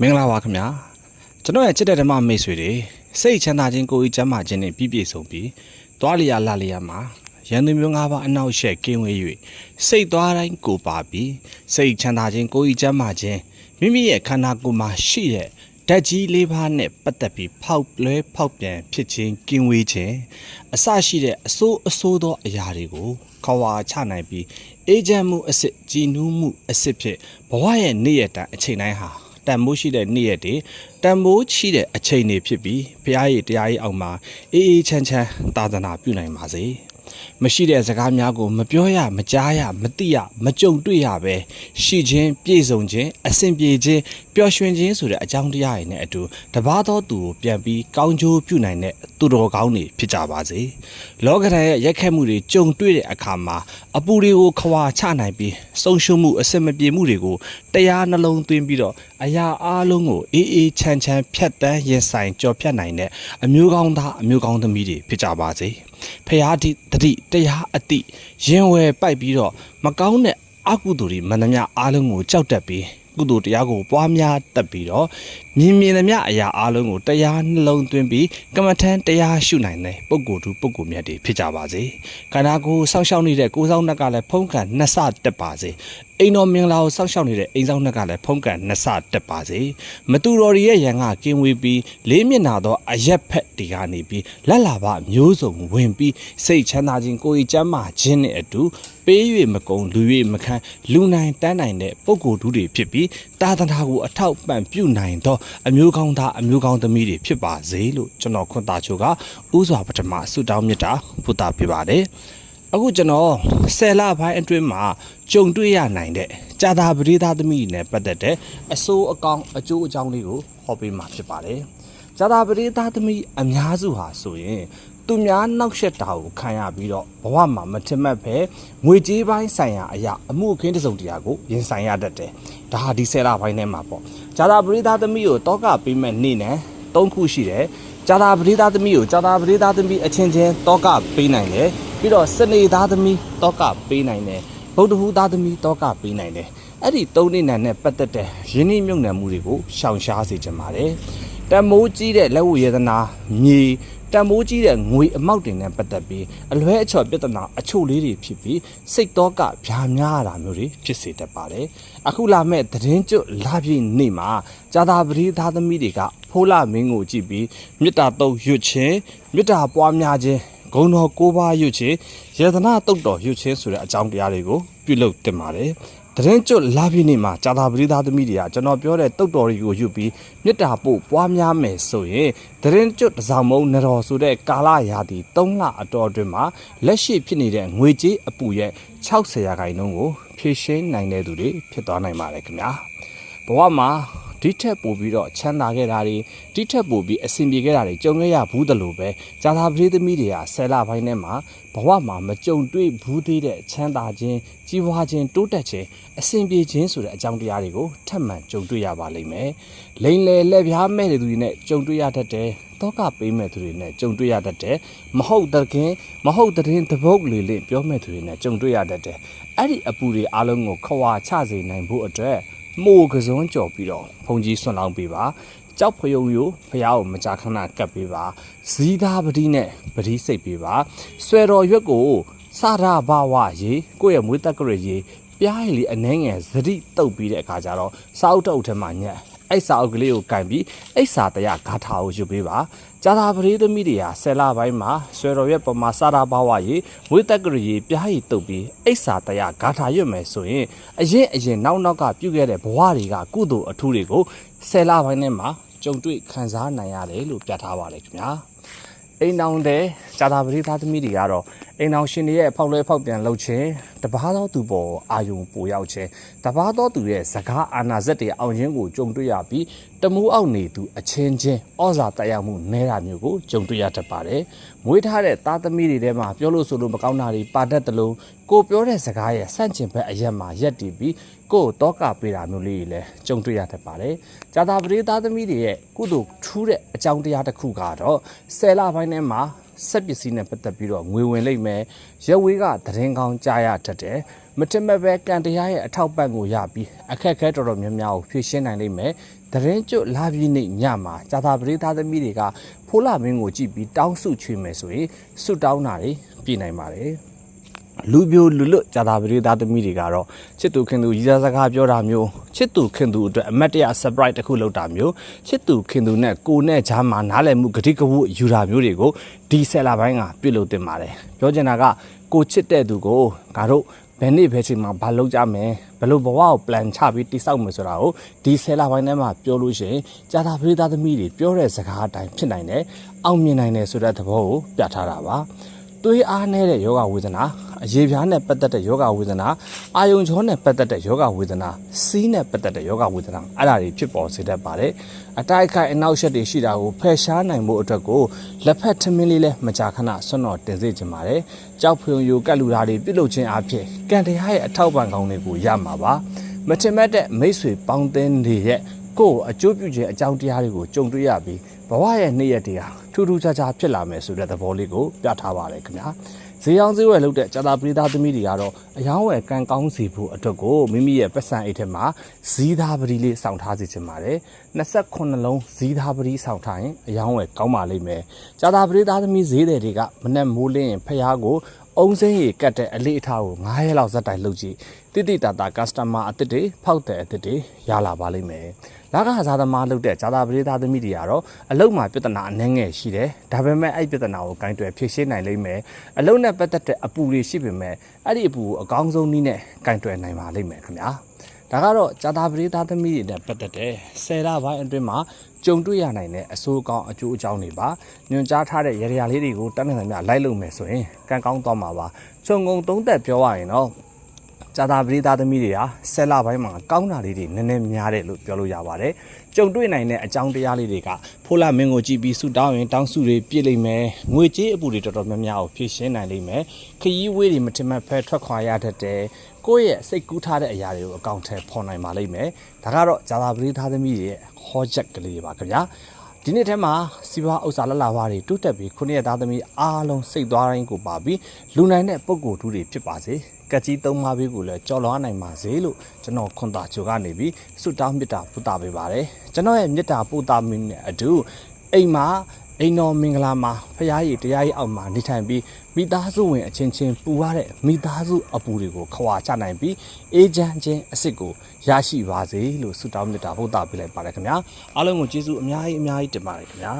မင်္ဂလာပါခင်ဗျာကျွန်တော်ရဲ့ချစ်တဲ့ဓမ္မမိတ်ဆွေတွေစိတ်ချမ်းသာခြင်းကိုယ်ဤကျမ်းမာခြင်းနဲ့ပြည့်ပြည့်စုံပြီးသွားလျာလာလျာမှာရန်သူမျိုး၅ပါးအနောက်ရှက်ကင်းဝေး၍စိတ်သွားတိုင်းကိုပါပြီးစိတ်ချမ်းသာခြင်းကိုယ်ဤကျမ်းမာခြင်းမိမိရဲ့ခန္ဓာကိုယ်မှာရှိတဲ့ဓာတ်ကြီးလေးပါးနဲ့ပတ်သက်ပြီးဖောက်လွဲဖောက်ပြန်ဖြစ်ခြင်းကင်းဝေးခြင်းအစရှိတဲ့အဆိုးအဆိုးသောအရာတွေကိုခွာချနိုင်ပြီးအေဂျင့်မှုအစစ်ကြည်နူးမှုအစစ်ဖြစ်ဘဝရဲ့နေ့ရက်တိုင်းအချိန်တိုင်းဟာ တန်မိုးရှိတဲ့နေ့ရက်တွေတန်မိုးရှိတဲ့အချိန်တွေဖြစ်ပြီးဘုရားရဲ့တရားရဲ့အောက်မှာအေးအေးချမ်းချမ်းသာသနာပြုနိုင်ပါစေ မရှိတဲ့စကားများကိုမပြောရမကြားရမသိရမကြုံတွေ့ရပဲရှိခြင်းပြည့်စုံခြင်းအစဉ်ပြေခြင်းပျော်ရွှင်ခြင်းဆိုတဲ့အကြောင်းတရားတွေနဲ့အတူတပါးသောသူကိုပြန်ပြီးကောင်းကျိုးပြုနိုင်တဲ့သူတော်ကောင်းတွေဖြစ်ကြပါစေလောကဓာတ်ရဲ့ရက်ခက်မှုတွေကြုံတွေ့တဲ့အခါမှာအပူတွေကိုခွာချနိုင်ပြီးဆုံးရှုံးမှုအစင်မပြေမှုတွေကိုတရားနှလုံးသွင်းပြီးတော့အရာအလုံးကိုအေးအေးချမ်းချမ်းဖြတ်တန်းရင်ဆိုင်ကြော်ဖြတ်နိုင်တဲ့အမျိုးကောင်းသားအမျိုးကောင်းသမီးတွေဖြစ်ကြပါစေဖရာတိတတိတရားအတိရင်ဝယ်ပိုက်ပြီးတော့မကောင်းတဲ့အကုသိုလ်တွေမန္တမအားလုံးကိုကြောက်တက်ပြီးကုသိုလ်တရားကိုပွားများတက်ပြီးတော့မြင်မြင်သမျှအရာအလုံးကိုတရားနှလုံးသွင်းပြီးကမ္မထမ်းတရားရှုနိုင်တဲ့ပုဂ္ဂိုလ်သူပုဂ္ဂိုလ်မြတ်တွေဖြစ်ကြပါစေခန္ဓာကိုယ်စောင့်ရှောက်နေတဲ့ကိုယ်ဆောင်နှက်ကလည်းဖုံးကန်နှစ်ဆတက်ပါစေအိမ်တော်မင်္ဂလာကိုစောင့်ရှောက်နေတဲ့အိမ်ဆောင်နှက်ကလည်းဖုံးကန်နှစ်ဆတက်ပါစေမတူတော်ရီရဲ့ရန်ကကင်းဝေးပြီးလေးမျက်နာသောအရက်ဖက်တီကနေပြီးလက်လာပမျိုးစုံဝင်ပြီးစိတ်ချမ်းသာခြင်းကိုယ်ကြီးကျမ်းမာခြင်းနဲ့အတူပေး၍မကုံလူ၍မခံလူနိုင်တန်းနိုင်တဲ့ပုဂ္ဂိုလ်သူတွေဖြစ်ပြီးတာသနာကိုအထောက်ပံ့ပြုနိုင်သောအမျိုးကောင်းသားအမျိုးကောင်းသမီးတွေဖြစ်ပါစေလို့ကျွန်တော်ခွန်တာချိုကဥစွာပထမဆုတောင်းမြတ်တာဖူတာပြပါတယ် အခုကျွန်တော်ဆယ်လပိုင်းအတွင်းမှာကြုံတွေ့ရနိုင်တဲ့ကြာသာပရိသသမီးနဲ့ပတ်သက်တဲ့အဆိုးအကောင်အကျိုးအကြောင်းလေးကိုဟောပေးမှာဖြစ်ပါတယ်။ကြာသာပရိသသမီးအများစုဟာဆိုရင်သူများနောက်ဆက်တာကိုခံရပြီးတော့ဘဝမှာမထင်မှတ်ပဲငွေကြေးပိုင်းဆိုင်ရာအရာအမှုအခင်းတစ်စုံတရာကိုရင်ဆိုင်ရတတ်တယ်။ဒါဟာဒီဆယ်လပိုင်းထဲမှာပေါ့။ကြာသာပရိသသမီးကိုတောကပေးမဲ့နေ့နဲ့၃ခုရှိတယ်။ကြာသာပရိသသမီးကိုကြာသာပရိသသမီးအချင်းချင်းတောကပေးနိုင်တယ်။ ပြီးတော့စနေသားသမီးတောကပေးနိုင်တယ်။ဗုဒ္ဓဟူသားသမီးတောကပေးနိုင်တယ်။အဲ့ဒီ၃နေ့နဲ့ပတ်သက်တဲ့ရင်းနှီးမြုပ်နှံမှုတွေကိုရှောင်ရှားစေချင်ပါတယ်။တမိုးကြီးတဲ့လက်ဝတ်ရတနာမြေတန်မိုးကြီးတဲ့ငွေအမောက်တွေနဲ့ပတ်သက်ပြီးအလွဲအချော်ပြဿနာအချို့လေးတွေဖြစ်ပြီးစိတ်တော့ကဗျာများရတာမျိုးတွေဖြစ်စေတတ်ပါတယ်အခုလာမဲ့သတင်းကျွတ်လာပြည့်နေ့မှာဇာတာပရိသားသမီးတွေကဖိုးလာမင်းကိုကြည့်ပြီးမေတ္တာတုံရွတ်ခြင်းမေတ္တာပွားများခြင်း ဂုံတော်ကိုးပါးရွတ်ခြင်းယေဒနာတုတ်တော်ရွတ်ခြင်းဆိုတဲ့အကြောင်းတရားတွေကိုပြုလုပ်တင်ပါတယ်တရင်ကျွတ်လာပြည့်နေ့မှာဇာတာပရိသားသမီးတွေကကျွန်တော်ပြောတဲ့တုတ်တော်တွေကိုယူပြီးမေတ္တာပို့ပွားများမယ်ဆိုရင်တရင်ကျွတ်တစ်စောင်မုံနတော်ဆိုတဲ့ကာလရာသီ3လအတော်အတွင်းမှာလက်ရှိဖြစ်နေတဲ့ငွေကြေးအပူရဲ့60ရာခိုင်နှုန်းကိုဖြည့်ရှင်းနိုင်တဲ့သူတွေဖြစ်သွားနိုင်ပါတယ်ခင်ဗျာဘဝမှာ ဒီထက်ပိုပြီးတော့ချမ်းသာခဲ့တာတွေဒီထက်ပိုပြီးအဆင်ပြေခဲ့တာတွေကြုံခဲ့ရဘူးတလို့ပဲဇာတာပရိသမီးတွေကဆယ်လပိုင်းထဲမှာဘဝမှာမကြုံတွေ့ဘူးသေးတဲ့ချမ်းသာခြင်းကြီးပွားခြင်းတိုးတက်ခြင်းအဆင်ပြေခြင်းဆိုတဲ့အကြောင်းတရားတွေကိုထပ်မံကြုံတွေ့ရပါလိမ့်မယ်လိန်လေလက်ပြားမဲ့တဲ့သူတွေနဲ့ကြုံတွေ့ရတတ်တယ်တောကပေးမဲ့သူတွေနဲ့ကြုံတွေ့ရတတ်တယ်မဟုတ်တကင်းမဟုတ်တရင်တပုတ်လေလေပြောမဲ့သူတွေနဲ့ကြုံတွေ့ရတတ်တယ်အဲ့ဒီအပူတွေအားလုံးကိုခွာချစေနိုင်ဖို့အတွက် မိုးကစုံကြော်ပြီးတော့ဘုံကြီးဆွန့်လောင်းပေးပါကြောက်ဖယုံယိုဖះကိုမကြာခဏကပ်ပေးပါဇီးသားပတိနဲ့ပတိစိတ်ပေးပါဆွဲတော်ရွက်ကိုစာရဘာဝရေကိုယ့်ရဲ့မွေးတက်ကရရေပြားရည်လေးအနှဲငယ်ဇတိတုတ်ပြီးတဲ့အခါကျတော့စာအုပ်တုပ်ထဲမှာညက်အဲ့စာအုပ်ကလေးကိုကင်ပြီးအဲ့စာတရားဂါထာကိုယူပေးပါ ဇာတာပရိသမီးတွေဟာဆယ်လပိုင်းမှာဆွေတော်ရဲ့ပမာစာရာဘာဝရေမွေးတက်ကရရေပြားရည်တုတ်ပြီးအဲ့စာတရားဂါထာရွတ်မယ်ဆိုရင်အရင်အရင်နောက်နောက်ကပြုခဲ့တဲ့ဘဝတွေကကုသိုလ်အထူးတွေကိုဆယ်လပိုင်းထဲမှာကြုံတွေ့ခံစားနိုင်ရတယ်လို့ပြထားပါတယ်ခင်ဗျာအိမ်အောင်တဲ့ဇာတာပရိသားသမီးတွေကတော့ အိမ်အောင်ရှင်တွေရဲ့ဖောက်လွဲဖောက်ပြန်လုပ်ခြင်းတပားသောသူပေါ်အာယုံပိုရောက်ခြင်းတပားသောသူရဲ့စကားအာနာဇက်တွေအောင်ခြင်းကိုကြုံတွေ့ရပြီးတမူးအောက်နေသူအချင်းချင်းဩဇာတက်ရောက်မှုနဲတာမျိုးကိုကြုံတွေ့ရတတ်ပါတယ်။မွေးထားတဲ့သားသမီးတွေထဲမှာပြောလို့ဆိုလို့မကောင်းတာတွေပါတတ်တယ်လို့ကိုပြောတဲ့စကားရဲ့ဆန့်ကျင်ဘက်အရက်မှာရက်တည်ပြီးကိုယ်တောကပေးတာမျိုးလေးတွေလည်းကြုံတွေ့ရတတ်ပါတယ်။ဇာတာပရိသားသမီးတွေရဲ့ကုသိုလ်ထူးတဲ့အကြောင်းတရားတစ်ခုကတော့ဆယ်လပိုင်းထဲမှာ စက်ပစ္စည်းနဲ့ပတ်သက်ပြီးတော့ငွေဝင်လိမ့်မယ်။ရက်ဝေးကသတင်းကောင်းကြားရတတ်တယ်။မတင်မဲ့ပဲကန်တရားရဲ့အထောက်ပံ့ကိုရပြီးအခက်အခဲတော်တော်များများကိုဖြေရှင်းနိုင်လိမ့်မယ်။သတင်းကျွတ်လာပြီးနေ့ညမှာဇာတာပရိသတ်သမီးတွေကဖိုးလာမင်းကိုကြည့်ပြီးတောင်းစုချွေမယ်ဆိုရင်ဆုတောင်းတာတွေပြည်နိုင်ပါတယ်။ လူပြိုလူလွတ်ဂျာတာပရိသတ်သမီးတွေကတော့ချစ်သူခင်သူရည်စားစကားပြောတာမျိုးချစ်သူခင်သူအတွက်အမတ်တရ surprise တစ်ခုလုပ်တာမျိုးချစ်သူခင်သူနဲ့ကိုနဲ့ဂျာမှာနားလည်မှုဂတိကဝတ်ယူတာမျိုးတွေကိုဒီဆယ်လာပိုင်းကပြုလုပ်တင်ပါတယ်ပြောချင်တာကကိုချစ်တဲ့သူကိုငါတို့ဘယ်နေ့ဘယ်ချိန်မှာဘာလုပ်ကြမယ်ဘယ်လိုဘဝကို plan ချပြီးတိစောက်မယ်ဆိုတာကိုဒီဆယ်လာပိုင်းထဲမှာပြောလို့ရှိရင်ဂျာတာပရိသတ်သမီးတွေပြောတဲ့စကားအတိုင်းဖြစ်နိုင်တယ်အောင်မြင်နိုင်တယ်ဆိုတဲ့သဘောကိုပြထားတာပါသွေးအားနည်းတဲ့ယောဂဝေဒနာ အရေပြားနဲ့ပတ်သက်တဲ့ယောဂဝေဒနာအာယုံချောနဲ့ပတ်သက်တဲ့ယောဂဝေဒနာစီးနဲ့ပတ်သက်တဲ့ယောဂဝေဒနာအဲ့ဒါတွေဖြစ်ပေါ်စေတတ်ပါတယ်အတိုက်အခိုက်အနောက်ရှက်တွေရှိတာကိုဖယ်ရှားနိုင်ဖို့အတွက်ကိုလက်ဖက်ထမင်းလေးလဲမကြာခဏဆွန့်တော်တင်စေချင်ပါတယ်ကြောက်ဖုံယိုကတ်လူဓာတွေပြုတ်လုခြင်းအဖြစ်ကံတရားရဲ့အထောက်ပံ့ကောင်းတွေကိုရမှာပါမထင်မဲ့တဲ့မိတ်ဆွေပေါင်းသင်းတွေရဲ့ကိုယ့်ကိုအကျိုးပြုခြင်းအကြောင်းတရားတွေကိုကြုံတွေ့ရပြီးဘဝရဲ့နေ့ရက်တွေဟာထူးထူးခြားခြားဖြစ်လာမယ်ဆိုတဲ့သဘောလေးကိုပြထားပါတယ်ခင်ဗျာ ဈေးအောင်ဈေးဝယ်လုပ်တဲ့ဂျာတာပရိသတ်သမီးတွေကတော့အယောင်းဝယ်ကံကောင်းစီဖို့အတွက်ကိုမိမိရဲ့ပတ်စံအိတ်ထဲမှာဇီးသားပတိလေးစောင့်ထားစီချင်ပါတယ်28လုံးဇီးသားပတိစောင့်ထားရင်အယောင်းဝယ်ကောင်းပါလိမ့်မယ်ဂျာတာပရိသတ်သမီးဈေးတွေတွေကမနဲ့မိုးလင်းရင်ဖះကို အုံစင်းရီကတ်တဲ့အလေးအထားကို9ရက်လောက်ဇက်တိုင်လုပ်ကြည့်တိတိတတာကစတမာအစ်စ်တွေဖောက်တဲ့အစ်စ်တွေရလာပါလိမ့်မယ်လာကစားသမားလုပ်တဲ့ဂျာတာပရိသတ်သမီးတွေကတော့အလုတ်မှာပြဿနာအနှဲငယ်ရှိတယ်ဒါပေမဲ့အဲ့ပြဿနာကိုကင်တွယ်ဖြေရှင်းနိုင်လိမ့်မယ်အလုတ်နဲ့ပတ်သက်တဲ့အပူတွေရှိပေမဲ့အဲ့ဒီအပူကိုအကောင်းဆုံးနည်းနဲ့ကင်တွယ်နိုင်ပါလိမ့်မယ်ခင်ဗျာဒါကတော့ဂျာတာပရိသတ်သမီးတွေနဲ့ပတ်သက်တဲ့ဆယ်လပိုင်းအတွင်းမှာ ကြုံတွေ့ရနိုင်တဲ့အဆိုးကောင်းအကျိုးအကြောင်းတွေပါညွှန်ကြားထားတဲ့ရရလေးတွေကိုတန်းနေသမျှလိုက်လုပ်မယ်ဆိုရင်ကံကောင်းသွားမှာပါခြုံငုံသုံးသက်ပြောရရင်တော့ဇာတာပရိသတ်သမီးတွေဟာဆယ်လပိုင်းမှာကောင်းတာလေးတွေနည်းနည်းများတယ်လို့ပြောလို့ရပါတယ်။ကြုံတွေ့နိုင်တဲ့အကြောင်းတရားလေးတွေကဖိုးလာမင်းကိုကြည့်ပြီးဆူတောင်းရင်တောင်းစုတွေပြည့်လိမ့်မယ်။ငွေကြေးအပူတွေတော်တော်များများကိုဖြည့်ရှင်းနိုင်လိမ့်မယ်။ခရီးဝေးတွေမထင်မှတ်ဖဲထွက်ခွာရတတ်တယ်။ကိုယ့်ရဲ့စိတ်ကူးထားတဲ့အရာတွေကိုအကောင့်ထဲပေါ်နိုင်ပါလိမ့်မယ်။ဒါကတော့ဇာတာပရိသတ်သမီးတွေရဲ့ ဟောချက်ကလေးတွေပါခင်ဗျာ။ဒီနေ့ထဲမှာစီးပွားဥစ္စာလလဝါတွေတိုးတက်ပြီးခုနှစ်ရက်သားသမီးအားလုံးစိတ်သွားတိုင်းကိုပါပြီးလူနိုင်တဲ့ပုံကိုယ်ထူးတွေဖြစ်ပါစေကက်ကြီးသုံးပါးဘေးကိုလည်းကြော်လွှားနိုင်ပါစေလို့ကျွန်တော်ခွန်တာချိုကနေပြီးဆုတောင်းမေတ္တာပို့တာပေးပါတယ်ကျွန်တော်ရဲ့မေတ္တာပို့တာမင်းနဲ့အတူအိမ်မှာ အိမ်တော်မင်္ဂလာမှာဖရာကြီးတရားကြီးအောက်မှာနေထိုင်ပြီးမိသားစုဝင်အချင်းချင်းပူရတဲ့မိသားစုအပူတွေကိုခွာချနိုင်ပြီးအေဂျင့်ချင်းအစ်စ်ကိုရရှိပါစေလို့ဆုတောင်းမေတ္တာပို့တာပေးလိုက်ပါတယ်ခင်ဗျာအားလုံးကိုကျေးဇူးအများကြီးအများကြီးတင်ပါတယ်ခင်ဗျာ